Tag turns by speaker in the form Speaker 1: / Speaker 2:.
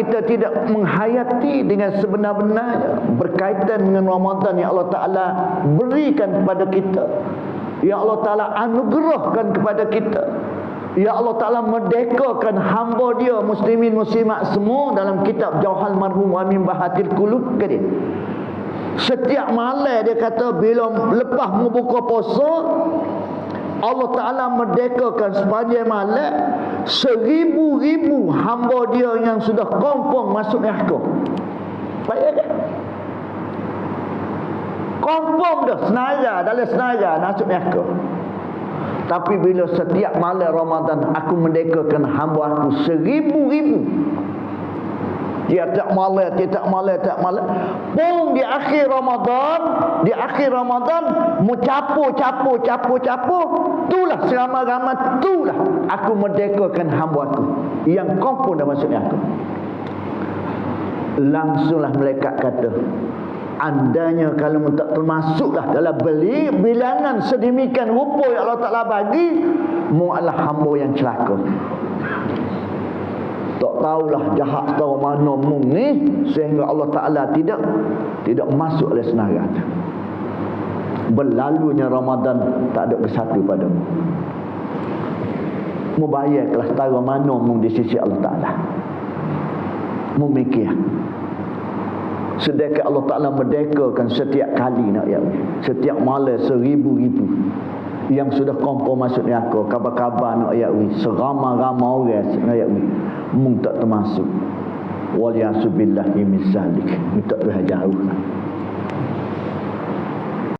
Speaker 1: kita tidak menghayati dengan sebenar-benarnya berkaitan dengan Ramadan yang Allah Ta'ala berikan kepada kita yang Allah Ta'ala anugerahkan kepada kita Ya Allah Ta'ala merdekakan hamba dia muslimin muslimat semua dalam kitab Jauhal Marhum wa min Bahatil Kulub dia. Setiap malam dia kata bila lepas membuka puasa Allah Ta'ala merdekakan sepanjang malam seribu-ribu hamba dia yang sudah confirm masuk neraka. Baik kan? Confirm dah senaja dalam senaja masuk neraka. Tapi bila setiap malam Ramadan aku merdekakan hamba aku seribu-ribu. Tiap-tiap malam, tiap-tiap malam, tiap malam. Pun di akhir Ramadan, di akhir Ramadan, mu capu, capu, capu, capu. Itulah selama-lama, itulah aku merdekakan hamba aku. Yang kompon dah masuknya aku. Langsunglah mereka kata, andanya kalau tak termasuklah dalam beli bilangan sedemikian rupa yang Allah Ta'ala bagi mu adalah hamba yang celaka tak tahulah jahat tahu mana mu ni sehingga Allah Ta'ala tidak tidak masuk oleh senarai berlalunya Ramadan tak ada bersatu padamu mu bayar kelas tahu mana mu di sisi Allah Ta'ala mu mikir Sedekah Allah Ta'ala merdekakan setiap kali nak ya. Setiap malam seribu-ribu. Yang sudah kompor masuk ni aku. Kabar-kabar nak ya. Serama-rama orang nak ya. Mung tak termasuk. Waliyasubillahi misalik. Ini tak jauh.